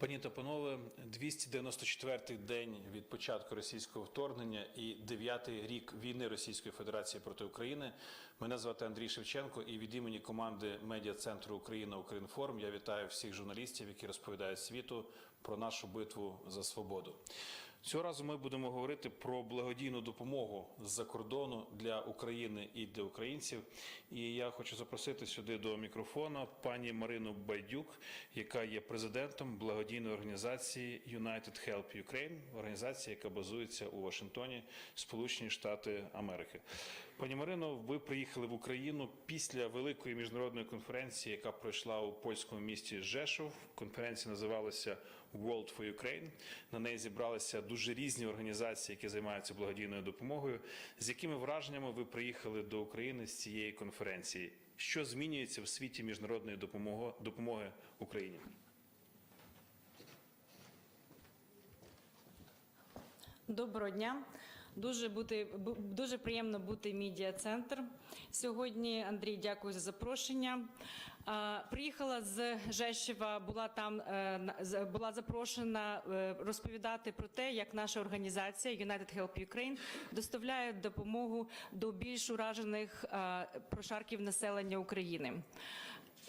Пані та панове, 294-й день від початку російського вторгнення і 9-й рік війни Російської Федерації проти України. Мене звати Андрій Шевченко, і від імені команди медіа центру Україна Українформ я вітаю всіх журналістів, які розповідають світу про нашу битву за свободу. Цього разу ми будемо говорити про благодійну допомогу з-за кордону для України і для українців. І я хочу запросити сюди до мікрофона пані Марину Байдюк, яка є президентом благодійної організації United Help Ukraine, організація, яка базується у Вашингтоні, Сполучені Штати Америки. Пані Марино, ви приїхали в Україну після великої міжнародної конференції, яка пройшла у польському місті Жешов. Конференція називалася World for Ukraine. На неї зібралися дуже різні організації, які займаються благодійною допомогою. З якими враженнями ви приїхали до України з цієї конференції? Що змінюється в світі міжнародної допомоги, допомоги Україні? Доброго дня. Дуже бути дуже приємно бути медіа центр сьогодні. Андрій, дякую за запрошення. Приїхала з Жешева, була там е, була запрошена е, розповідати про те, як наша організація United Help Ukraine доставляє допомогу до більш уражених прошарків населення України.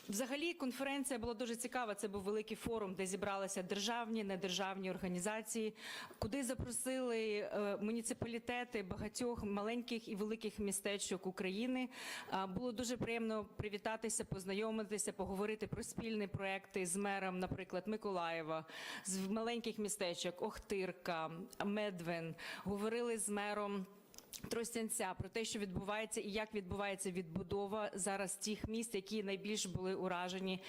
Взагалі конференція була дуже цікава. Це був великий форум, де зібралися державні, недержавні організації, куди запросили е, муніципалітети багатьох маленьких і великих містечок України. Було дуже приємно привітатися, познайомитися, поговорити про спільні проекти з мером, наприклад, Миколаєва, з маленьких містечок Охтирка, Медвин. Говорили з мером. Тростянця про те, що відбувається і як відбувається відбудова зараз тих міст, які найбільш були уражені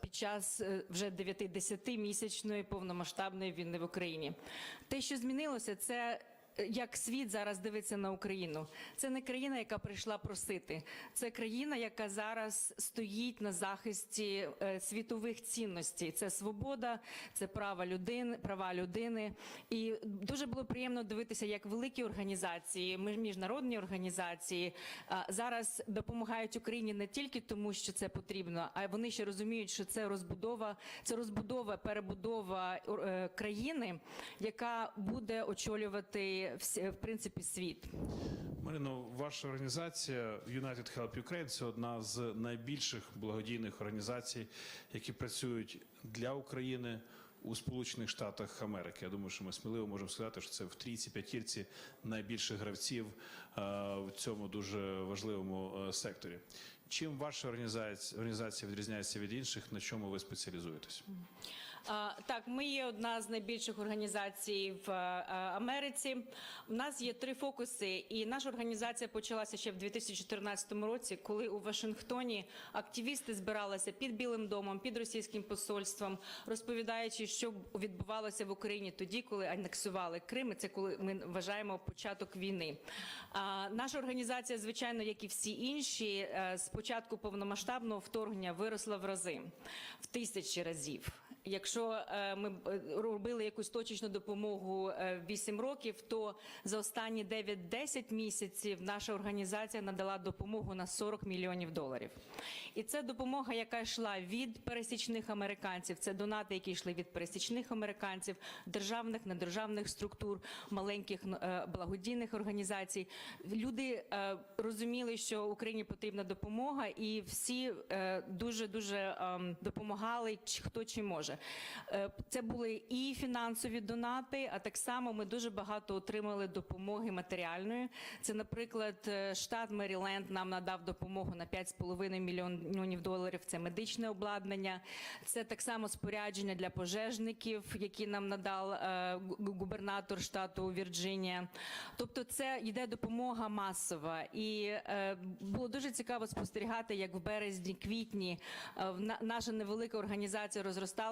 під час е, вже 9-10 місячної повномасштабної війни в Україні. Те, що змінилося, це. Е, Як світ зараз дивиться на Україну, це не країна, яка прийшла просити. Це країна, яка зараз стоїть на захисті е, світових цінностей. Це свобода, це права людини, права людини. І дуже було приємно дивитися, як великі організації, міжнародні організації зараз допомагають Україні не тільки тому, що це потрібно, а вони ще розуміють, що це розбудова, це розбудова, перебудова е, країни, яка буде очолювати всі- в принципі світ. Марино, ваша організація United Help Ukraine – це одна з найбільших благодійних організацій, які працюють для України у Сполучених Штатах Америки. Я думаю, що ми сміливо можемо сказати, що це в трійці п'ятірці найбільших гравців е, в цьому дуже важливому е, секторі. Чим ваша організація, організація відрізняється від інших? На чому ви спеціалізуєтесь? Так, ми є одна з найбільших організацій в е, Америці. У нас є три фокуси, і наша організація почалася ще в 2014 році, коли у Вашингтоні активісти збиралися під Білим домом, під російським посольством, розповідаючи, що відбувалося в Україні тоді, коли анексували Крим. Це коли ми вважаємо початок війни. Наша організація, звичайно, як і всі інші, е, з початку повномасштабного вторгнення виросла в рази в тисячі разів. Якщо е, ми е, робили якусь точечну допомогу е, 8 років, то за останні 9-10 місяців наша організація надала допомогу на 40 мільйонів доларів. І це допомога, яка йшла від пересічних американців. Це донати, які йшли від пересічних американців, державних, недержавних структур, маленьких е, благодійних організацій. Люди е, розуміли, що Україні потрібна допомога, і всі дуже дуже допомагали, хто чи може. Е, Це були і фінансові донати, а так само ми дуже багато отримали допомоги матеріальної. Це, наприклад, е, штат Меріленд нам надав допомогу на 5,5 мільйонів доларів. Це медичне обладнання, це так само спорядження для пожежників, які нам надав е, губернатор штату Вірджинія. Тобто, це йде допомога масова, і було дуже цікаво спостерігати, як в березні, квітні наша невелика організація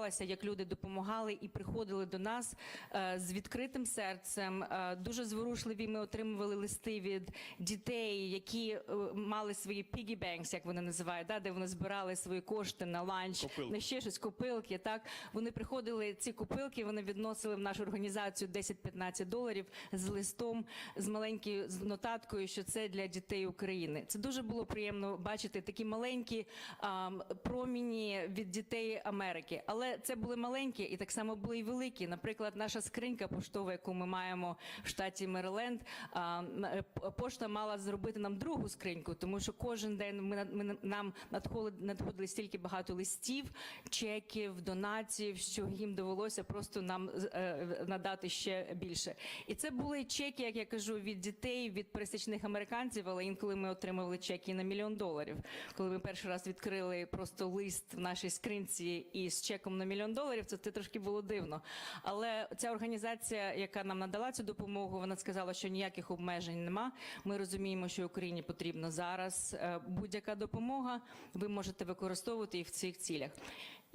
розросталася, як люди допомагали і приходили до нас е, з відкритим серцем. Е, Дуже зворушливі ми отримували листи від дітей, які е, мали свої piggy banks, як вони називають, да, де вони збирали свої кошти на ланч, Копилки. на ще щось, копилки. Так вони приходили ці копилки, вони відносили в нашу організацію 10-15 доларів з листом, з маленькою з нотаткою, що це для дітей України. Це дуже було приємно бачити такі маленькі ам, проміні від дітей Америки. Але Це були маленькі і так само були і великі. Наприклад, наша скринька поштова, яку ми маємо в штаті Мериленд, е, пошта мала зробити нам другу скриньку, тому що кожен день ми, ми на- нам надходили, надходили стільки багато листів, чеків, донатів, що їм довелося просто нам е, надати ще більше. І це були чеки, як я кажу, від дітей, від пересічних американців, але інколи ми отримували чеки на мільйон доларів. Коли ми перший раз відкрили просто лист в нашій скринці із чеком на мільйон доларів, це, трошки було дивно. Але ця організація, яка нам надала цю допомогу, вона сказала, що ніяких обмежень нема. Ми розуміємо, що Україні потрібно зараз е, будь-яка допомога. Ви можете використовувати їх в цих цілях.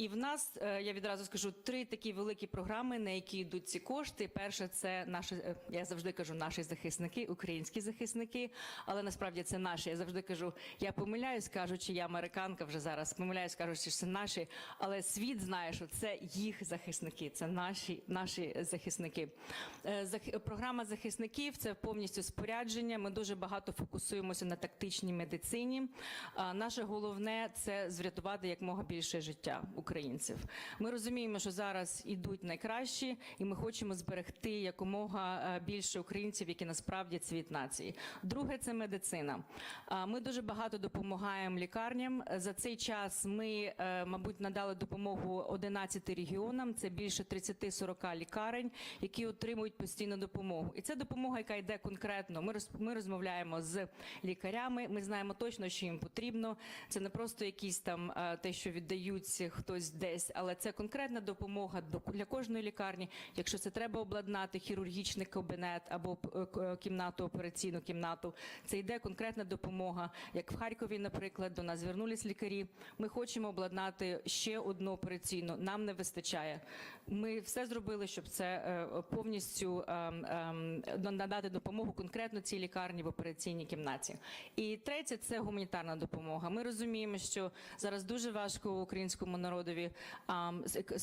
І в нас е, я відразу скажу три такі великі програми, на які йдуть ці кошти. Перше, це наші, е, я завжди кажу, наші захисники, українські захисники, але насправді це наші. Я завжди кажу, я помиляюсь, кажучи, я американка вже зараз. Помиляюсь, кажучи, що це наші, але світ знає, що це їх захисники, це наші, наші захисники. Е, Програма захисників це повністю спорядження. Ми дуже багато фокусуємося на тактичній медицині. А Наше головне це врятувати якмога більше життя українців. Ми розуміємо, що зараз ідуть найкращі, і ми хочемо зберегти якомога е, більше українців, які насправді цвіт нації. Друге це медицина. Ми дуже багато допомагаємо лікарням. За цей час ми, е, мабуть, надали допомогу 11 регіонам. Це більше 30-40 лікарень, які отримують постійну допомогу. І це допомога, яка йде конкретно. Ми ми розмовляємо з лікарями. Ми знаємо точно, що їм потрібно. Це не просто якісь там е, те, що віддають хтось десь, але це конкретна допомога до- для кожної лікарні. Якщо це треба обладнати хірургічний кабінет або е, кімнату, операційну кімнату, це йде конкретна допомога. Як в Харкові, наприклад, до нас звернулись лікарі. Ми хочемо обладнати ще одну операційну. Нам не вистачає. Ми все зробили, щоб це е, повністю ем, ем, надати допомогу конкретно цій лікарні в операційній кімнаті. І третє це гуманітарна допомога. Ми розуміємо, що зараз дуже важко українському народові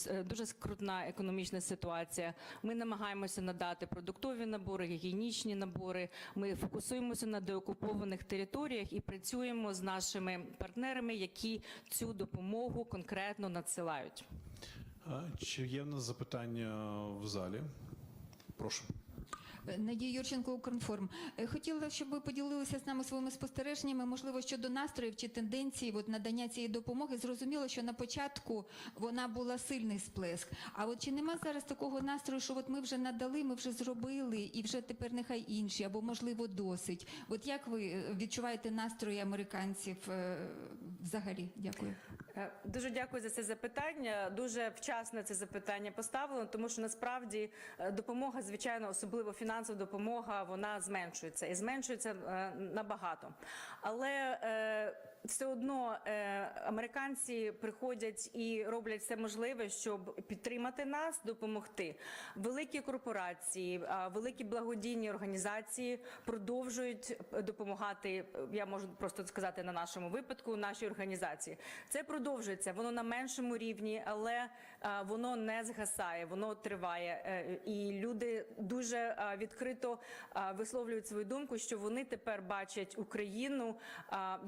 е, дуже скрутна економічна ситуація. Ми намагаємося надати продуктові набори, гігієнічні набори. Ми фокусуємося на деокупованих територіях і працюємо з нашими партнерами, які цю допомогу конкретно надсилають. Чи є в нас запитання в залі? Прошу. Надія Юрченко, Укрінформ. Е, Хотіла, щоб ви поділилися з нами своїми спостереженнями, можливо, щодо настроїв чи тенденцій от, надання цієї допомоги. Зрозуміло, що на початку вона була сильний сплеск. А от чи нема зараз такого настрою, що от ми вже надали, ми вже зробили, і вже тепер нехай інші, або можливо досить? От як ви е, відчуваєте настрої американців е, взагалі? Дякую. Дуже дякую за це запитання. Дуже вчасно це запитання поставлено, тому що насправді допомога, звичайно, особливо фінансова допомога, вона зменшується і зменшується е, набагато. Але е, все одно е, американці приходять і роблять все можливе, щоб підтримати нас, допомогти. Великі корпорації, великі благодійні організації продовжують е, допомагати. е, Я можу просто сказати на нашому випадку, нашій організації. Це продовжується. Воно на меншому рівні, але а, воно не згасає, воно триває. Е, І люди дуже відкрито висловлюють свою думку, що вони тепер бачать Україну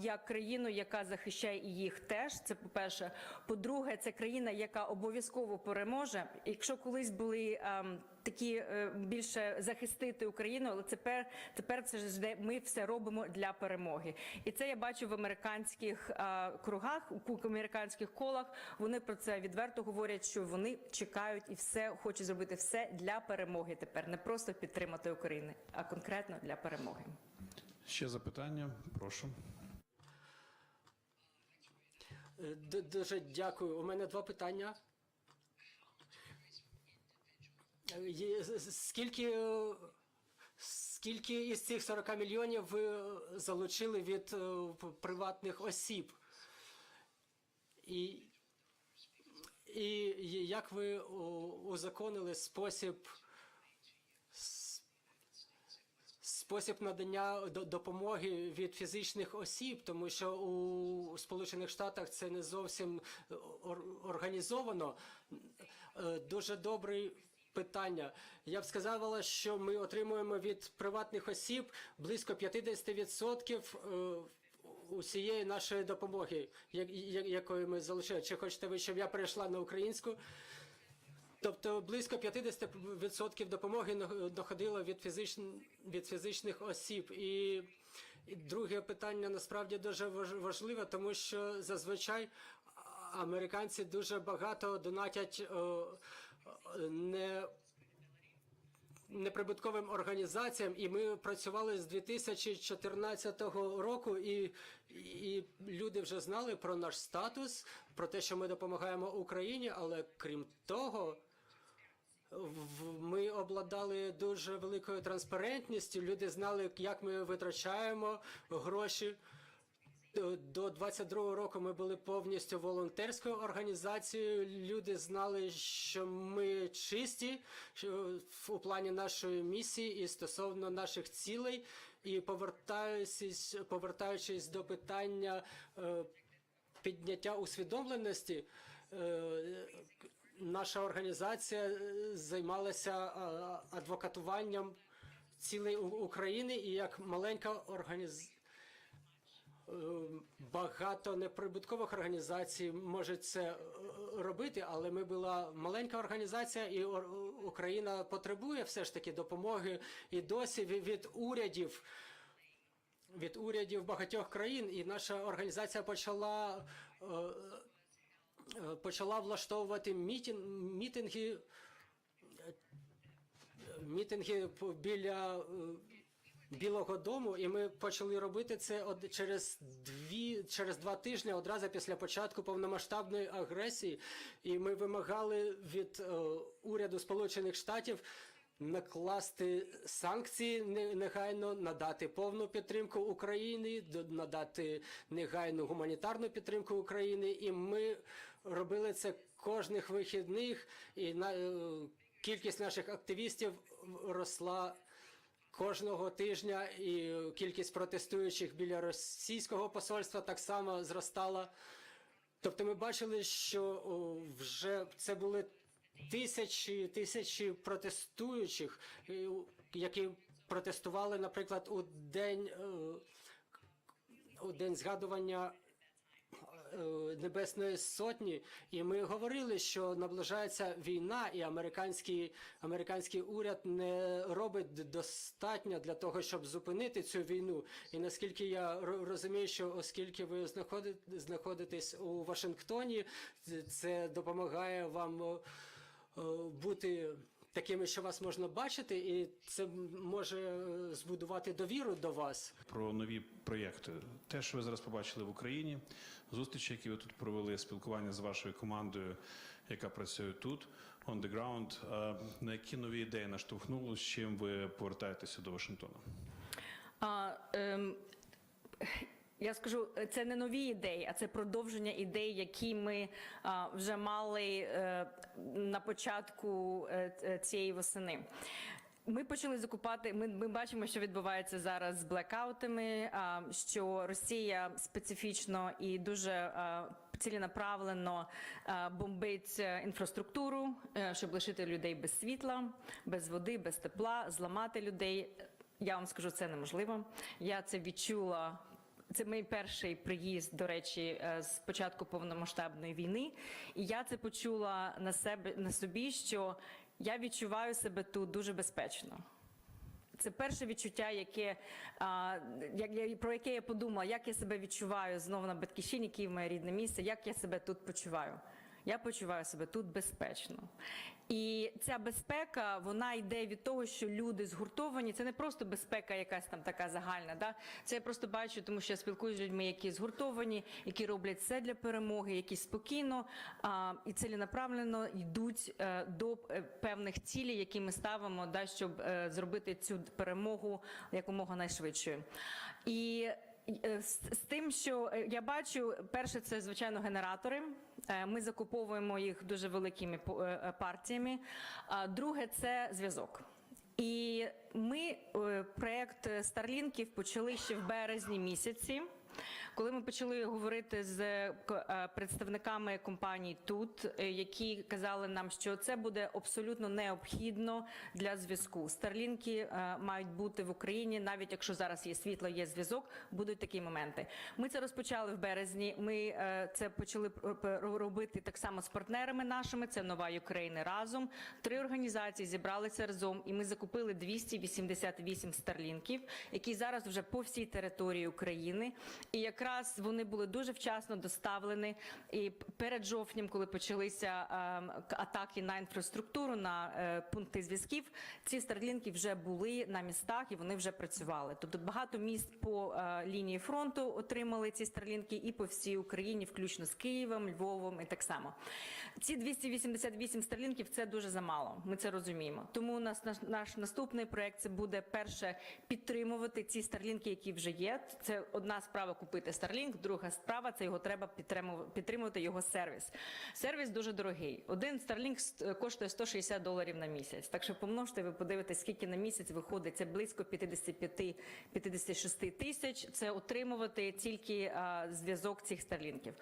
як країну, яка захищає їх теж. Це по-перше. По-друге, це країна, яка обов'язково переможе. Якщо колись були ем, такі е, більше захистити Україну, але тепер тепер це ж де ми все робимо для перемоги. І це я бачу в американських е, кругах, у американських колах. Вони про це відверто говорять, що вони чекають і все хочуть зробити все для перемоги. Тепер не просто підтримати Україну, а конкретно для перемоги. Ще запитання? Прошу. Е, Дуже дякую. У мене два питання. Скільки, е, скільки із цих 40 мільйонів ви е, залучили від приватних осіб? І і як ви узаконили спосіб спосіб надання до- допомоги від фізичних осіб, тому що у Сполучених Штатах це не зовсім е, організовано. Е, Дуже добре питання. Я б сказала, що ми отримуємо від приватних осіб близько 50% е, усієї нашої допомоги, я- я- якою ми залишили. Чи хочете ви, щоб я перейшла на українську? Тобто близько 50% допомоги доходило від, фізичн, від фізичних осіб. І, друге питання насправді дуже важ- важливе, тому що зазвичай американці дуже багато донатять е, не неприбутковим організаціям, і ми працювали з 2014 року, і, і люди вже знали про наш статус, про те, що ми допомагаємо Україні, але крім того. Ми обладали дуже великою транспарентністю. Люди знали, як ми витрачаємо гроші. До- До 22 року ми були повністю волонтерською організацією. Люди знали, що ми чисті у плані нашої місії і стосовно наших цілей. І повертаючись, повертаючись до питання е, підняття усвідомленості. Е, Наша організація е, займалася е, адвокатуванням цілей У- України і як маленька організація. Багато неприбуткових організацій можуть це е, робити, але ми була маленька організація, і Україна потребує все ж таки допомоги і досі від урядів. Від урядів багатьох країн, і наша організація почала, е, е, почала влаштовувати мітинги, е, мітинги біля е, Білого Дому, і ми почали робити це од- через дві через два тижні, одразу після початку повномасштабної агресії. І ми вимагали від е, уряду Сполучених Штатів накласти санкції негайно, надати повну підтримку Україні, надати негайну гуманітарну підтримку України. І ми робили це кожних вихідних, і на е, кількість наших активістів росла кожного тижня, і кількість протестуючих біля російського посольства так само зростала. Тобто ми бачили, що вже це були тисячі тисячі протестуючих, які протестували, наприклад, у день, е, у день згадування е, Небесної Сотні, і ми говорили, що наближається війна, і американський, американський уряд не робить достатньо для того, щоб зупинити цю війну. І наскільки я розумію, що оскільки ви знаходи- знаходитесь у Вашингтоні, це- допомагає вам е, е, бути. Такими, що вас можна бачити, і це може е, збудувати довіру до вас. про нові проєкти. Те, що ви зараз побачили в Україні, зустрічі, які ви тут провели, спілкування з вашою командою, яка працює тут, on the ground. Е, На які нові ідеї наштовхнуло, з чим ви повертаєтеся до Вашингтона? А, ем, я скажу, це не нові ідеї, а це продовження ідей, які ми а, вже мали е, на початку е, е, цієї восени. Ми почали закупати. Ми, ми бачимо, що відбувається зараз з блекаутами. а, Що Росія специфічно і дуже а, ціленаправлено а, бомбить е, інфраструктуру, е, щоб лишити людей без світла, без води, без тепла, зламати людей. Я вам скажу, це неможливо. Я це відчула. Це мій перший приїзд, до речі, е, з початку повномасштабної війни, і я це почула на себе на собі, що я відчуваю себе тут дуже безпечно. Це перше відчуття, яке як про яке я подумала, як я себе відчуваю знову на батьківщині, Київ моє рідне місце, як я себе тут почуваю. Я почуваю себе тут безпечно. І ця безпека вона йде від того, що люди згуртовані. Це не просто безпека, якась там така загальна. Да? Це я просто бачу, тому що я спілкуюся з людьми, які згуртовані, які роблять все для перемоги, які спокійно а, і ціленаправленно йдуть е, до е, певних цілей, які ми ставимо, да, щоб е, зробити цю перемогу якомога найшвидшою. І з, з тим, що я бачу, перше, це звичайно генератори. Е, Ми закуповуємо їх дуже великими е, е, партіями. Друге це зв'язок. І ми проект Старлінків почали ще в березні місяці. Коли ми почали говорити з е, е, представниками компаній тут, е, які казали нам, що це буде абсолютно необхідно для зв'язку. Старлінки мають бути в Україні, навіть якщо зараз є світло, є зв'язок, будуть такі моменти. Ми це розпочали в березні. Ми це почали робити так само з партнерами нашими. Це нова Україна разом. Три організації зібралися разом, і ми закупили 288 старлінків, які зараз вже по всій території України. І якраз вони були дуже вчасно доставлені. І перед жовтнем, коли почалися ем, атаки на інфраструктуру, на е, пункти зв'язків, ці старлінки вже були на містах і вони вже працювали. Тобто багато міст по е, лінії фронту отримали ці старлінки і по всій Україні, включно з Києвом, Львовом і так само. Ці 288 старлінків це дуже замало. Ми це розуміємо. Тому у нас наш, наш наступний проект це буде перше підтримувати ці старлінки, які вже є. Це одна справа купити старлінк, друга справа це його треба підтримувати, його сервіс. Сервіс дуже дорогий. Один старлінк ст- коштує 160 доларів на місяць. Так що помножте, ви подивитесь, скільки на місяць виходить. Це близько 55-56 тисяч. Це утримувати тільки зв'язок цих старлінків.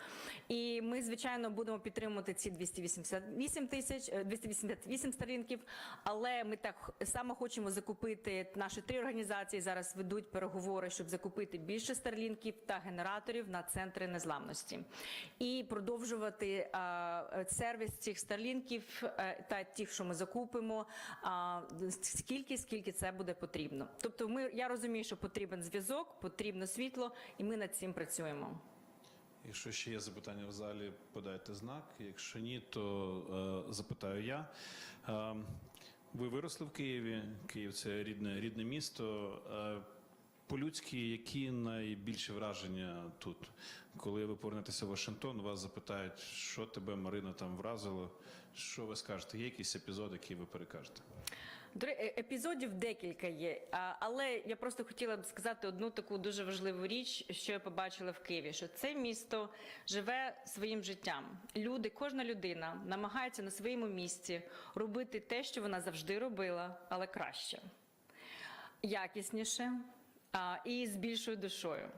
І ми, звичайно, будемо підтримувати ці 288 тисяч, е, 288 старлінків, але ми так само хочемо закупити. Наші три організації зараз ведуть переговори, щоб закупити більше старлінків та генераторів на центри незламності і продовжувати сервіс цих старлінків е, та тих, що ми закупимо, скільки скільки це буде потрібно. Тобто, ми я розумію, що потрібен зв'язок, потрібно світло, і ми над цим працюємо. Якщо ще є запитання в залі, подайте знак. Якщо ні, то е, запитаю я. Е, ви виросли в Києві. Київ це рідне, рідне місто. Е, по-людськи, які найбільші враження тут? Коли ви повернетеся в Вашингтон, вас запитають, що тебе Марина там вразило. Що ви скажете? Є якийсь епізод, який ви перекажете? Е, Епізодів декілька є, але я просто хотіла б сказати одну таку дуже важливу річ, що я побачила в Києві: що це місто живе своїм життям. Люди, кожна людина намагається на своєму місці робити те, що вона завжди робила, але краще, якісніше і з більшою душою.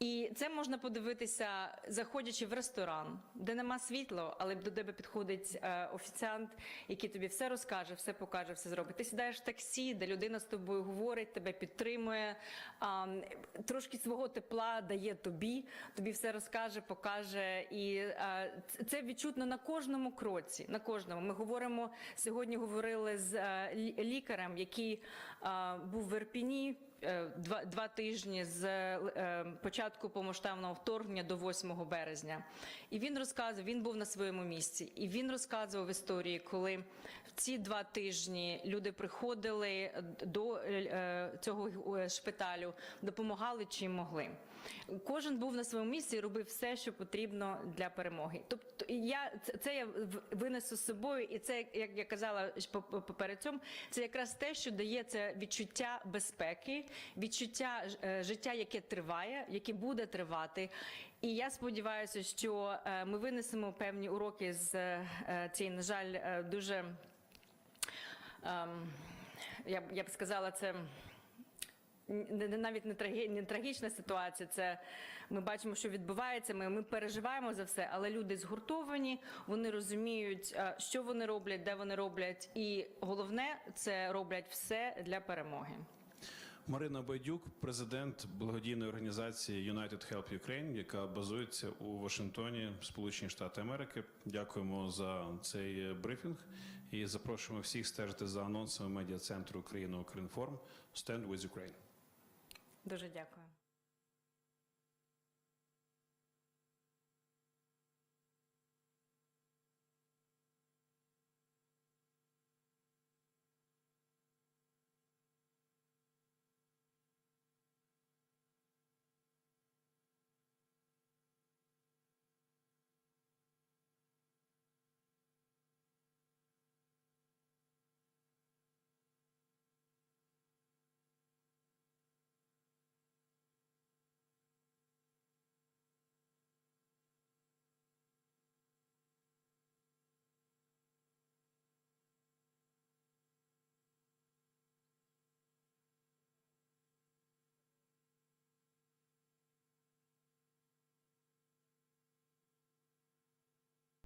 І це можна подивитися, заходячи в ресторан, де нема світла, але до тебе підходить е, офіціант, який тобі все розкаже, все покаже, все зробить. Ти сідаєш в таксі, де людина з тобою говорить, тебе підтримує, трошки свого тепла дає тобі, тобі все розкаже, покаже. І е, це відчутно на кожному кроці. На кожному. Ми говоримо сьогодні. Говорили з е, лікарем, який був в Ірпіні два, два тижні з е, початку повномасштабного вторгнення до 8 березня. І він розказував, він був на своєму місці, і він розказував історії, коли в ці два тижні люди приходили до е, цього е, шпиталю, допомагали чим могли. Кожен був на своєму місці і робив все, що потрібно для перемоги. Тобто я це- я винесу з собою, і це, як я казала поперед цьому, це якраз те, що дає це відчуття безпеки, відчуття е, життя, яке триває, яке буде тривати. І я сподіваюся, що е, ми винесемо певні уроки з е, цієї, на жаль, дуже ем, я б я б сказала, це навіть не, трагі, не трагічна ситуація. Це ми бачимо, що відбувається. Ми, ми переживаємо за все, але люди згуртовані, вони розуміють, е, що вони роблять, де вони роблять, і головне це роблять все для перемоги. Марина Байдюк, президент благодійної організації United Help Ukraine, яка базується у Вашингтоні, Сполучені Штати Америки. Дякуємо за цей брифінг і запрошуємо всіх стежити за анонсами медіа центру Україна Укрінформ Stand with Ukraine. Дуже дякую.